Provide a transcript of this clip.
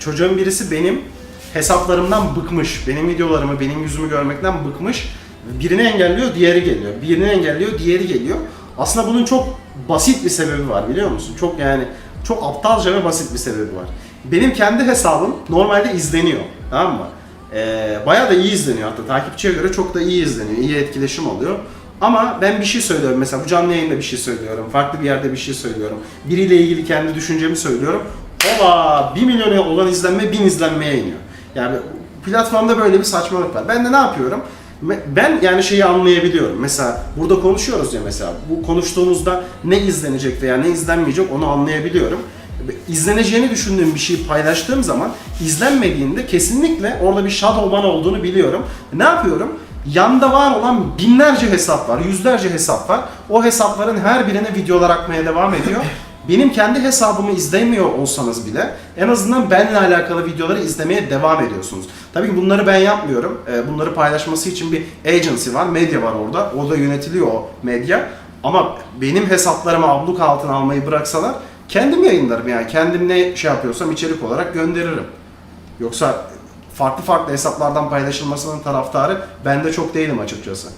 Çocuğun birisi benim hesaplarımdan bıkmış. Benim videolarımı, benim yüzümü görmekten bıkmış. Birini engelliyor, diğeri geliyor. Birini engelliyor, diğeri geliyor. Aslında bunun çok basit bir sebebi var biliyor musun? Çok yani çok aptalca ve basit bir sebebi var. Benim kendi hesabım normalde izleniyor. Tamam mı? Ee, bayağı da iyi izleniyor hatta. Takipçiye göre çok da iyi izleniyor. iyi etkileşim oluyor. Ama ben bir şey söylüyorum mesela bu canlı yayında bir şey söylüyorum. Farklı bir yerde bir şey söylüyorum. Biriyle ilgili kendi düşüncemi söylüyorum. Ola 1 milyona olan izlenme 1000 izlenmeye iniyor. Yani platformda böyle bir saçmalık var. Ben de ne yapıyorum? Ben yani şeyi anlayabiliyorum. Mesela burada konuşuyoruz ya mesela. Bu konuştuğumuzda ne izlenecek veya ne izlenmeyecek onu anlayabiliyorum. İzleneceğini düşündüğüm bir şeyi paylaştığım zaman izlenmediğinde kesinlikle orada bir shadow ban olduğunu biliyorum. Ne yapıyorum? Yanda var olan binlerce hesap var, yüzlerce hesap var. O hesapların her birine videolar akmaya devam ediyor. Benim kendi hesabımı izlemiyor olsanız bile en azından benimle alakalı videoları izlemeye devam ediyorsunuz. Tabii ki bunları ben yapmıyorum. Ee, Bunları paylaşması için bir agency var, medya var orada. Orada yönetiliyor o medya. Ama benim hesaplarımı abluk altına almayı bıraksalar kendim yayınlarım yani. Kendim ne şey yapıyorsam içerik olarak gönderirim. Yoksa farklı farklı hesaplardan paylaşılmasının taraftarı ben de çok değilim açıkçası.